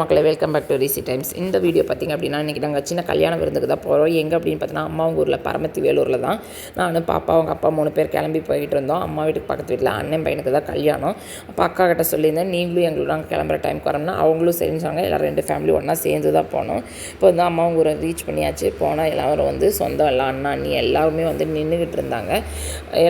மக்களை welcome back to Rishi Times இந்த video பார்த்திங்க அப்படின்னா இன்றைக்கி நாங்கள் சின்ன கல்யாண விருந்துக்கு தான் போகிறோம் எங்கே அப்படின்னு பார்த்தீங்கன்னா அம்மா ஊரில் பரமத்தி வேலூரில் தான். நானும் பாப்பா அவங்க அப்பா மூணு பேர் கிளம்பி போயிட்டு இருந்தோம். அம்மா வீட்டுக்கு பக்கத்து வீட்டில் அண்ணன் பையனுக்கு தான் கல்யாணம். அப்போ அக்கா கிட்ட சொல்லியிருந்தேன் நீங்களும் எங்களோட நாங்கள் கிளம்புற டைமுக்கு வரோம்னா அவங்களும் சரின்னு சொன்னாங்க. எல்லாம் ரெண்டு ஃபேமிலி ஒன்றா சேர்ந்து தான் போனோம். இப்போ வந்து அம்மா ஊரை ரீச் பண்ணியாச்சு. போனால் எல்லோரும் வந்து சொந்தம் எல்லாம் அண்ணா அண்ணி எல்லாருமே வந்து நின்றுக்கிட்டு இருந்தாங்க.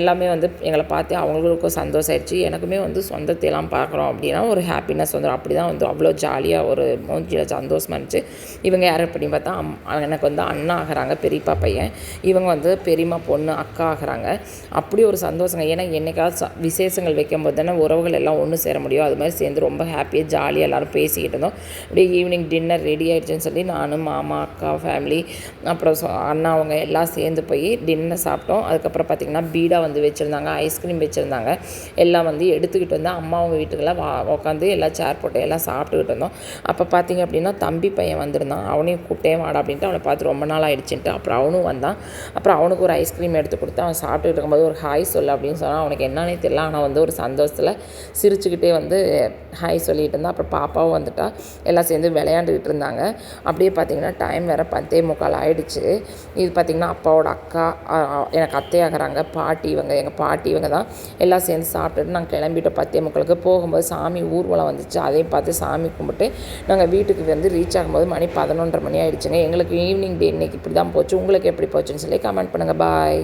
எல்லாமே வந்து எங்களை பார்த்து அவங்களுக்கும் சந்தோஷம் ஆயிடுச்சு. எனக்குமே வந்து சொந்தத்தை எல்லாம் பார்க்குறோம் அப்படின்னா ஒரு ஹாப்பினஸ் வந்துடும் அப்படி தான் வந்து அவ்வளோ ஜாலியாக ஒரு மூஞ்சியில் சந்தோஷமாக இருந்துச்சு. இவங்க யார் அப்படின்னு பார்த்தா அம் எனக்கு வந்து அண்ணா ஆகிறாங்க பெரியப்பா பையன். இவங்க வந்து பெரியம்மா பொண்ணு அக்கா ஆகிறாங்க. அப்படி ஒரு சந்தோஷங்க. ஏன்னா என்னைக்காவது ச விசேஷங்கள் வைக்கும்போது தானே உறவுகள் எல்லாம் ஒன்று சேர முடியும். அது மாதிரி சேர்ந்து ரொம்ப ஹாப்பியாக ஜாலியாக எல்லோரும் பேசிக்கிட்டு இருந்தோம். அப்படியே ஈவினிங் டின்னர் ரெடி ஆகிடுச்சுன்னு சொல்லி நானும் மாமா அக்கா ஃபேமிலி அப்புறம் சொ- அண்ணா அவங்க எல்லாம் சேர்ந்து போய் டின்னர் சாப்பிட்டோம். அதுக்கப்புறம் பார்த்திங்கன்னா பீடா வந்து வச்சுருந்தாங்க ஐஸ்கிரீம் வச்சுருந்தாங்க. எல்லாம் வந்து எடுத்துக்கிட்டு வந்து அம்மா அவங்க வீட்டுக்கெல்லாம் வா உட்காந்து எல்லாம் சேர் போட்டு எல்லாம் சாப்பிட்டுக்கிட்டு இருந்தோம். அப்போ பார்த்தீங்க அப்படின்னா தம்பி பையன் வந்திருந்தான். அவனையும் கூட்டே வாடா அப்படின்ட்டு அவனை பார்த்து ரொம்ப நாள் ஆயிடுச்சுன்ட்டு அப்புறம் அவனும் வந்தான். அப்புறம் அவனுக்கு ஒரு ஐஸ்கிரீம் எடுத்து கொடுத்து அவன் சாப்பிட்டுட்டு இருக்கும்போது ஒரு ஹாய் சொல்லு அப்படின்னு சொன்னால் அவனுக்கு என்னன்னே தெரியல. ஆனால் வந்து ஒரு சந்தோஷத்தில் சிரிச்சுக்கிட்டே வந்து ஹாய் சொல்லிட்டு இருந்தான். அப்புறம் பாப்பாவும் வந்துட்டா. எல்லாம் சேர்ந்து விளையாண்டுக்கிட்டு இருந்தாங்க. அப்படியே பார்த்தீங்கன்னா டைம் வேறு பத்தே முக்கால் ஆயிடுச்சு. இது பார்த்திங்கன்னா அப்பாவோட அக்கா எனக்கு அத்தையாகிறாங்க. பாட்டி இவங்க எங்கள் பாட்டி இவங்க தான் எல்லாம் சேர்ந்து சாப்பிட்டுட்டு நாங்கள் கிளம்பிட்டோம். பத்தே முக்களுக்கு போகும்போது சாமி ஊர்வலம் வந்துச்சு. அதையும் பார்த்து சாமி கும்பிட்டு நாங்கள் வீட்டுக்கு வந்து ரீச் ஆகும்போது மணி பதினொன்றரை மணி ஆயிடுச்சுங்க. எங்களுக்கு ஈவினிங் டே இன்னைக்கு இப்படி தான் போச்சு. உங்களுக்கு எப்படி போச்சுன்னு சொல்லி கமெண்ட் பண்ணுங்கள் பாய்